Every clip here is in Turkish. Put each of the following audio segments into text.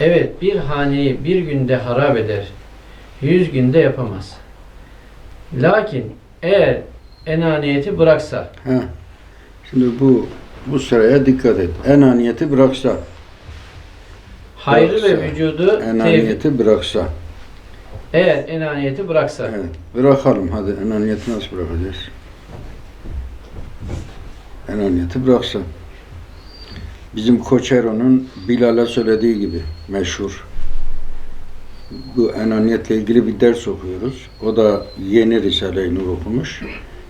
Evet bir haneyi bir günde harap eder. Yüz günde yapamaz. Lakin eğer enaniyeti bıraksa Ha. Şimdi bu bu sıraya dikkat et. Enaniyeti bıraksa, hayrı Bıraksa, ve vücudu enaniyeti bıraksa. eğer enaniyeti bıraksa Evet. Bırakalım hadi. Enaniyeti nasıl bırakacağız? Enaniyeti bıraksa. Bizim Koçero'nun Bilal'e söylediği gibi meşhur. Bu enaniyetle ilgili bir ders okuyoruz. O da yeni Risale-i Nur okumuş.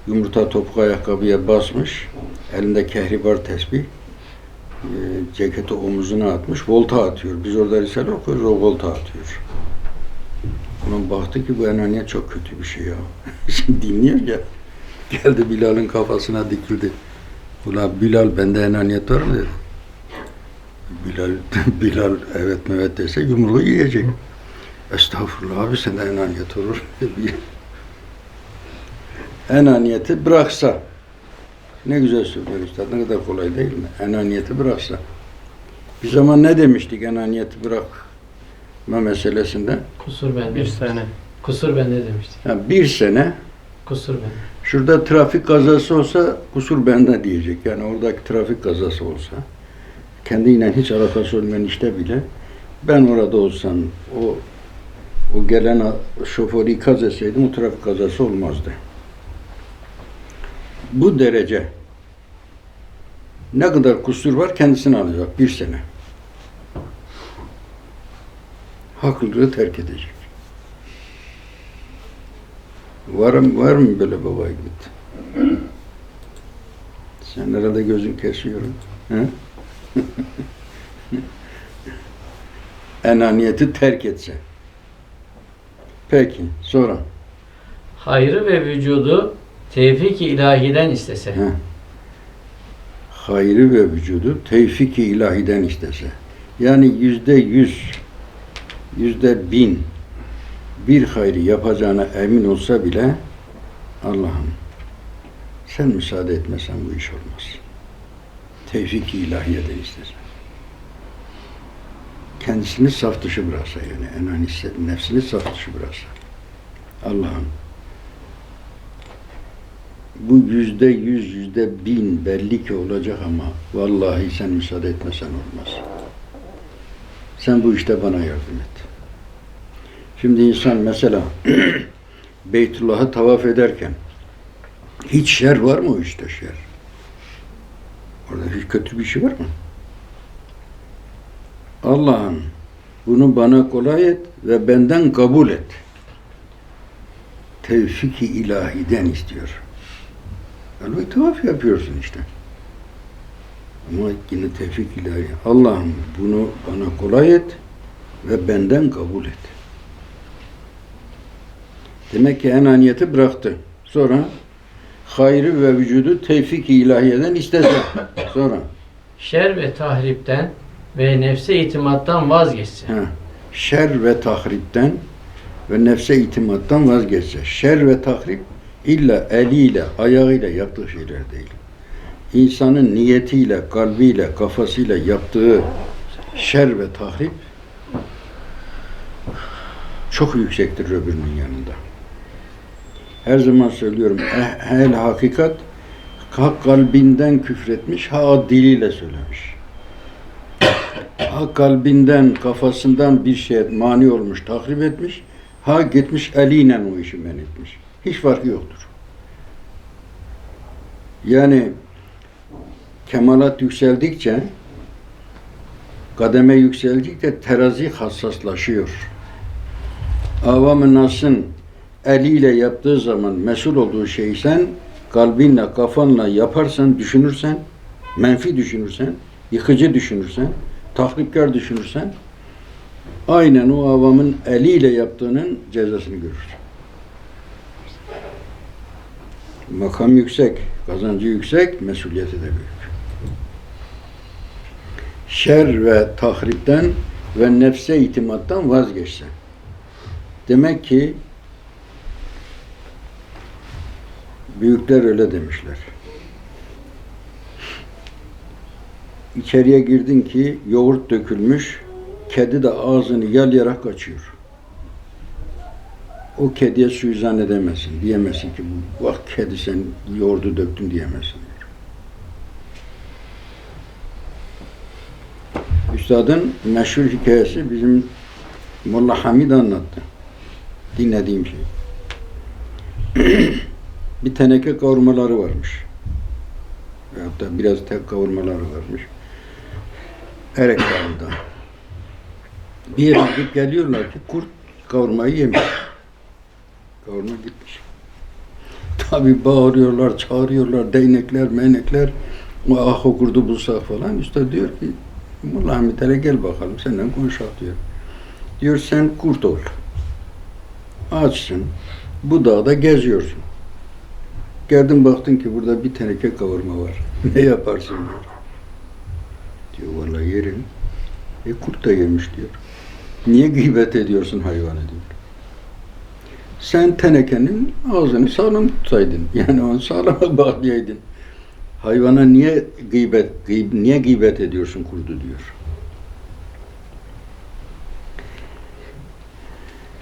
Yumurta topuk ayakkabıya basmış. Elinde kehribar tesbih. Ee, ceketi omuzuna atmış. Volta atıyor. Biz orada Risale okuyoruz. O volta atıyor. Ulan baktı ki bu enaniyet çok kötü bir şey ya. Şimdi dinliyor ya. Geldi Bilal'in kafasına dikildi. Ulan Bilal bende enaniyet var mı dedi. Bilal, Bilal evet evet dese yumruğu yiyecek. Estağfurullah abi sende enaniyet olur. enaniyeti bıraksa. Ne güzel söylüyor üstad. Ne kadar kolay değil mi? Enaniyeti bıraksa. Bir zaman ne demiştik enaniyeti bırakma meselesinde? kusur bende. Bir sene. Kusur bende demiştik. Ya bir sene Kusur bende. şurada trafik kazası olsa kusur bende diyecek. Yani oradaki trafik kazası olsa kendiyle hiç alakası olmayan işte bile ben orada olsam o o gelen şoförü ikaz etseydim o trafik kazası olmazdı. Bu derece ne kadar kusur var kendisini alacak bir sene. Haklılığı terk edecek. Var mı, var mı böyle baba git? Sen herhalde gözün kesiyor. He? Enaniyeti terk etse. Peki, sonra. Hayrı ve vücudu tevfik-i ilahiden istese. He. Hayrı ve vücudu tevfik-i ilahiden istese. Yani yüzde yüz, yüzde bin bir hayrı yapacağına emin olsa bile Allah'ım sen müsaade etmesen bu iş olmaz. Tevfik-i ilahiyeden istese. Kendisini saf dışı bıraksa yani enanisi, nefsini saf dışı bıraksa. Allah'ım bu yüzde yüz, yüzde bin belli ki olacak ama vallahi sen müsaade etmesen olmaz. Sen bu işte bana yardım et. Şimdi insan mesela Beytullah'ı tavaf ederken hiç şer var mı o işte şer? Orada hiç kötü bir şey var mı? Allah'ım bunu bana kolay et ve benden kabul et. Tevfik-i ilahiden istiyor. Halbuki tavaf yapıyorsun işte. Ama yine tevfik ilahi. Allah'ım bunu bana kolay et ve benden kabul et. Demek ki enaniyeti bıraktı. Sonra hayrı ve vücudu tevfik-i ilahiyeden istese. Sonra Şer ve tahripten ve nefse itimattan vazgeçse. ha, şer ve tahripten ve nefse itimattan vazgeçse. Şer ve tahrip illa eliyle, ayağıyla yaptığı şeyler değil. İnsanın niyetiyle, kalbiyle, kafasıyla yaptığı şer ve tahrip çok yüksektir öbürünün yanında. Her zaman söylüyorum, el hakikat ha kalbinden küfretmiş, ha diliyle söylemiş. Ha kalbinden, kafasından bir şey mani olmuş, tahrip etmiş, ha gitmiş eliyle o işi men etmiş. Hiç farkı yoktur. Yani kemalat yükseldikçe, kademe yükseldikçe terazi hassaslaşıyor. Avam-ı Nas'ın eliyle yaptığı zaman mesul olduğu şeyi sen kalbinle, kafanla yaparsan, düşünürsen, menfi düşünürsen, yıkıcı düşünürsen, tahripkar düşünürsen, aynen o avamın eliyle yaptığının cezasını görürsün. Makam yüksek, kazancı yüksek, mesuliyeti de büyük. Şer ve tahripten ve nefse itimattan vazgeçse. Demek ki büyükler öyle demişler. İçeriye girdin ki yoğurt dökülmüş, kedi de ağzını yalayarak kaçıyor. O kediye suizan edemezsin. Diyemezsin ki bak kedi sen yoğurdu döktün diyemezsin. Üstadın meşhur hikayesi bizim Molla Hamid anlattı. Dinlediğim şey. bir teneke kavurmaları varmış. Da biraz tek kavurmaları varmış. Erek Dağı'nda. Bir yere gidip geliyorlar ki kurt kavurmayı yemiş. Kavurma gitmiş. Tabi bağırıyorlar, çağırıyorlar, değnekler, menekler. Ah o kurdu bulsak falan. Usta diyor ki Molla Hamid hele gel bakalım senden konuşak diyor. Diyor sen kurt ol. Açsın. Bu dağda geziyorsun. Geldin baktın ki burada bir teneke kavurma var. ne yaparsın diyor. Diyor vallahi yerim. E kurt da yemiş diyor. Niye gıybet ediyorsun hayvanı diyor. Sen tenekenin ağzını sağlam tutaydın. Yani onu sağlama bağlayaydın. Hayvana niye gıybet, gıyb- niye gıybet ediyorsun kurdu diyor.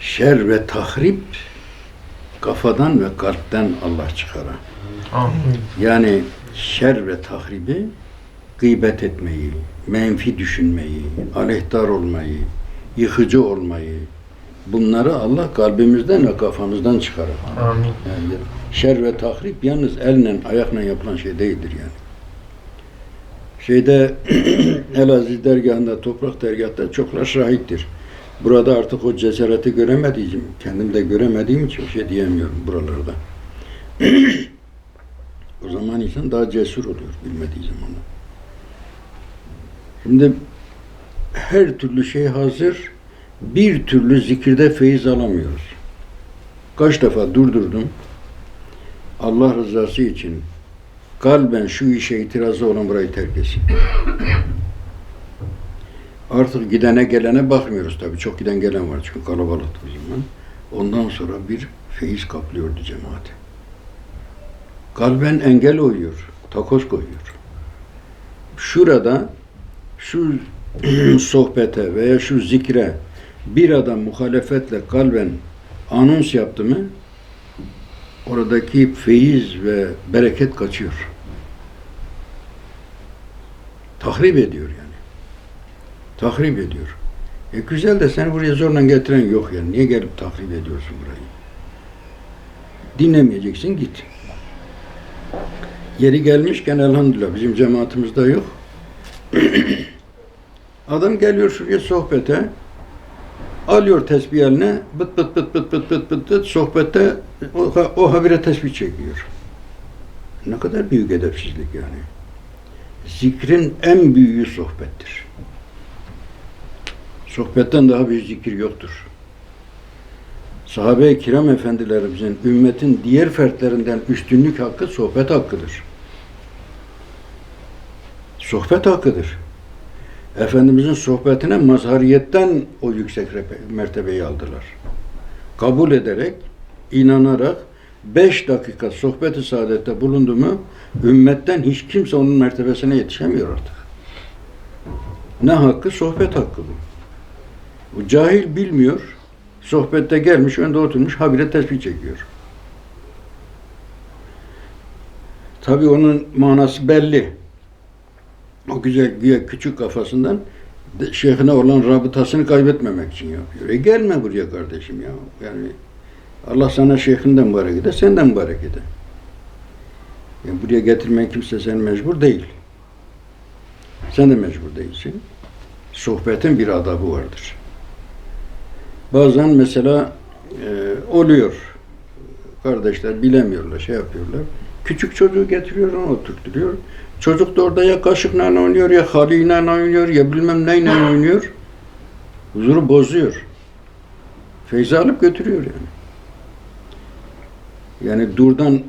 Şer ve tahrip kafadan ve kalpten Allah çıkaran. Amin. Yani şer ve tahribi gıybet etmeyi, menfi düşünmeyi, aleyhdar olmayı, yıkıcı olmayı bunları Allah kalbimizden ve kafamızdan çıkarır. Amin. Yani şer ve tahrip yalnız elle, ayakla yapılan şey değildir yani. Şeyde Elaziz dergahında, toprak dergahında çoklar şahittir. Burada artık o cesareti göremediğim, kendim de göremediğim için bir şey diyemiyorum buralarda. o zaman insan daha cesur oluyor bilmediği zaman. Şimdi her türlü şey hazır, bir türlü zikirde feyiz alamıyoruz. Kaç defa durdurdum. Allah rızası için kalben şu işe itirazı olan burayı terk etsin. Artık gidene gelene bakmıyoruz tabii. Çok giden gelen var çünkü kalabalıktı o zaman. Ondan sonra bir feyiz kaplıyordu cemaati. Kalben engel oyuyor, takoz koyuyor. Şurada şu sohbete veya şu zikre bir adam muhalefetle kalben anons yaptı mı oradaki feyiz ve bereket kaçıyor. Tahrip ediyor yani. Tahrip ediyor. E güzel de seni buraya zorla getiren yok yani. Niye gelip tahrip ediyorsun burayı? Dinlemeyeceksin git. Yeri gelmişken elhamdülillah bizim cemaatimizde yok. Adam geliyor şuraya sohbete. Alıyor tesbih eline. Bıt bıt bıt bıt bıt bıt bıt, bıt sohbette o, o habire tesbih çekiyor. Ne kadar büyük edepsizlik yani. Zikrin en büyüğü sohbettir. Sohbetten daha büyük zikir yoktur. Sahabe-i kiram efendilerimizin ümmetin diğer fertlerinden üstünlük hakkı sohbet hakkıdır. Sohbet hakkıdır. Efendimizin sohbetine mazhariyetten o yüksek mertebeyi aldılar. Kabul ederek, inanarak beş dakika sohbeti saadette bulundu mu ümmetten hiç kimse onun mertebesine yetişemiyor artık. Ne hakkı? Sohbet hakkı bu. Cahil bilmiyor. Sohbette gelmiş, önde oturmuş, habire tesbih çekiyor. Tabii onun manası belli. O güzel güya küçük kafasından şeyhine olan rabıtasını kaybetmemek için yapıyor. E gelme buraya kardeşim ya. Yani Allah sana şeyhinden mübarek eder, senden mübarek eder. Yani buraya getirmeyen kimse seni mecbur değil. Sen de mecbur değilsin. Sohbetin bir adabı vardır. Bazen mesela e, oluyor. Kardeşler bilemiyorlar, şey yapıyorlar. Küçük çocuğu getiriyor, onu oturtuyor. Çocuk da orada ya kaşıkla oynuyor, ya halıyla oynuyor, ya bilmem neyle oynuyor. Huzuru bozuyor. Feyzi alıp götürüyor yani. Yani durdan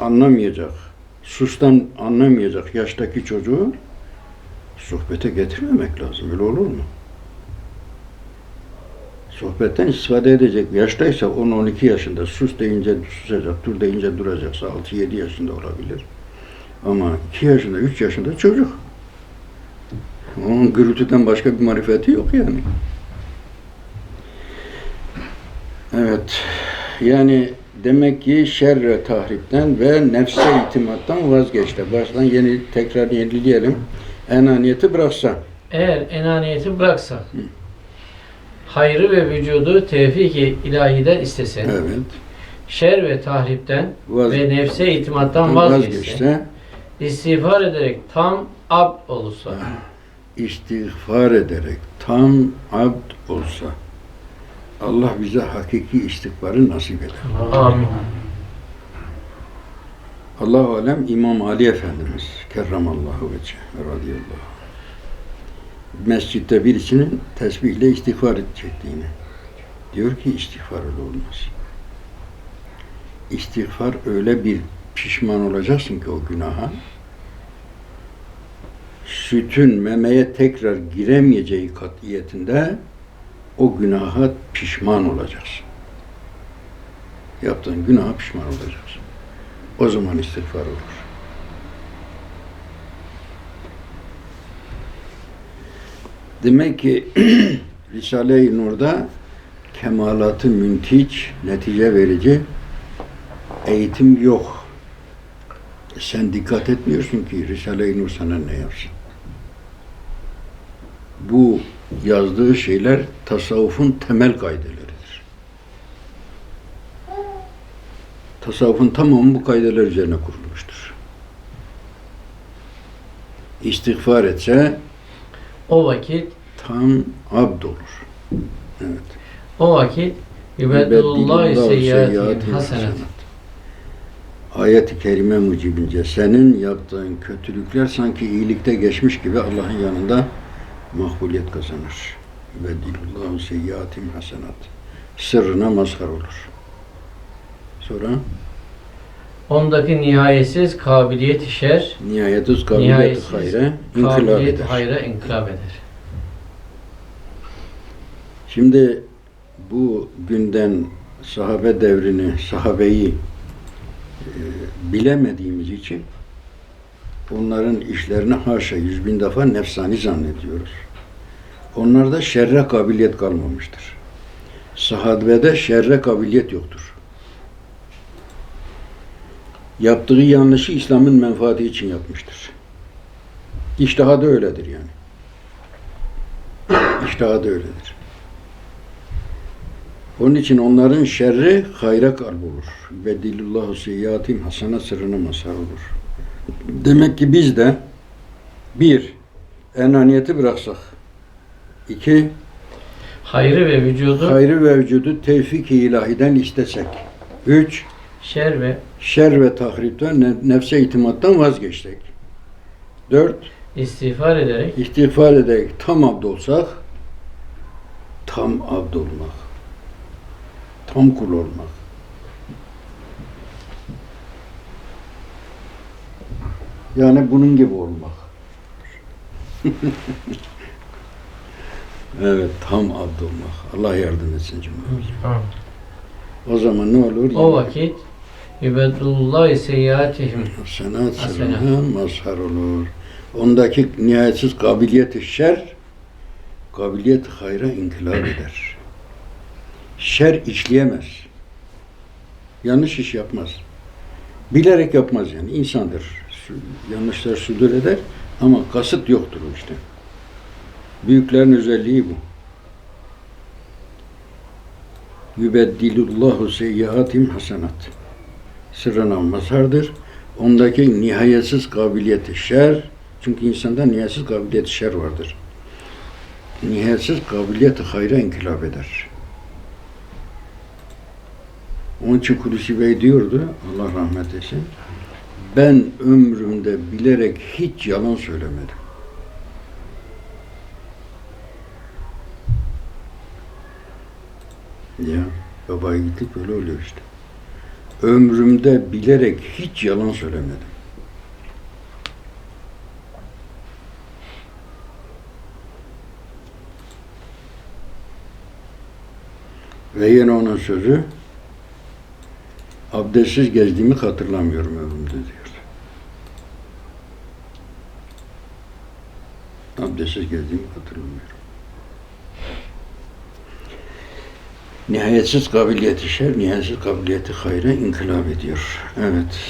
anlamayacak, sustan anlamayacak yaştaki çocuğu sohbete getirmemek lazım. Öyle olur mu? Sohbetten istifade edecek yaştaysa 10-12 yaşında sus deyince susacak, dur deyince duracaksa 6-7 yaşında olabilir. Ama 2 yaşında, 3 yaşında çocuk. Onun gürültüden başka bir marifeti yok yani. Evet. Yani demek ki şerre tahripten ve nefse itimattan vazgeçti. Baştan yeni tekrar yenileyelim. Enaniyeti bıraksa. Eğer enaniyeti bıraksa, hayrı ve vücudu tevfik-i ilahiden istese, Evet. şer ve tahripten Vaz- ve nefse itimattan vazgeçse, vazgeçse. istiğfar ederek tam ab olursa, istiğfar ederek tam abd olsa Allah bize hakiki istiğfarı nasip eder. amin. Allahu alem İmam Ali Efendimiz kerramallahu vece ve radıyallahu. Mescitte birisinin tesbihle istiğfar çektiğini. Diyor ki istiğfar olmaz. İstiğfar öyle bir pişman olacaksın ki o günaha. Sütün memeye tekrar giremeyeceği katiyetinde o günaha pişman olacaksın. Yaptığın günaha pişman olacaksın. O zaman istiğfar olur. Demek ki Risale-i Nur'da kemalatı müntiç, netice verici eğitim yok. E Sen dikkat etmiyorsun ki Risale-i Nur sana ne yapsın? Bu yazdığı şeyler tasavvufun temel kaideleridir. Tasavvufun tamamı bu kaideler üzerine kurulmuştur. İstiğfar etse O vakit, tam abd olur. Evet. o vakit seyyiatihim hasenat. hasenat. Ayet-i kerime mucibince senin yaptığın kötülükler sanki iyilikte geçmiş gibi Allah'ın yanında makbuliyet kazanır. Yübeddilullahu seyyiatihim hasenat. Sırrına mazhar olur. Sonra Ondaki nihayetsiz kabiliyet şer, nihayetsiz kabiliyet hayre inkılap eder. hayra inkılap eder. Şimdi bu günden sahabe devrini, sahabeyi e, bilemediğimiz için onların işlerini haşa yüz bin defa nefsani zannediyoruz. Onlarda şerre kabiliyet kalmamıştır. Sahabede şerre kabiliyet yoktur. Yaptığı yanlışı İslam'ın menfaati için yapmıştır. İştihadı öyledir yani. İştihadı öyledir. Onun için onların şerri hayra kalp olur. Ve dilullahu seyyiatim hasana sırrına mazhar olur. Demek ki biz de bir, enaniyeti bıraksak. iki Hayrı ve vücudu hayrı ve vücudu tevfik-i ilahiden istesek. Üç, şer ve şer ve tahripten, ne- nefse itimattan vazgeçsek. Dört, istiğfar ederek istiğfar ederek tam abd olsak, tam abd olmak, tam kul olmak. Yani bunun gibi olmak. evet, tam abd olmak. Allah yardım etsin cümlemize. O zaman ne olur? o vakit yübeddullah seyyiatihim Hasenat. sırrına mazhar olur. Ondaki nihayetsiz kabiliyet şer, kabiliyet hayra inkılap eder. Şer işleyemez. Yanlış iş yapmaz. Bilerek yapmaz yani. insandır. Yanlışlar sudur eder ama kasıt yoktur o işte. Büyüklerin özelliği bu. Yübeddilullahu seyyiatim hasenat sırrına mazhardır. Ondaki nihayetsiz kabiliyeti şer, çünkü insanda nihayetsiz kabiliyeti şer vardır. Nihayetsiz kabiliyeti hayra inkılap eder. Onun için Hulusi Bey diyordu, Allah rahmet etsin, ben ömrümde bilerek hiç yalan söylemedim. Ya, baba gittik böyle oluyor işte. Ömrümde bilerek hiç yalan söylemedim. Ve yine onun sözü, abdestsiz gezdiğimi hatırlamıyorum ömrümde diyor. abdestsiz gezdiğimi hatırlamıyorum. Nihayetsiz kabiliyeti şer, nihayetsiz kabiliyeti hayra inkılap ediyor. Evet.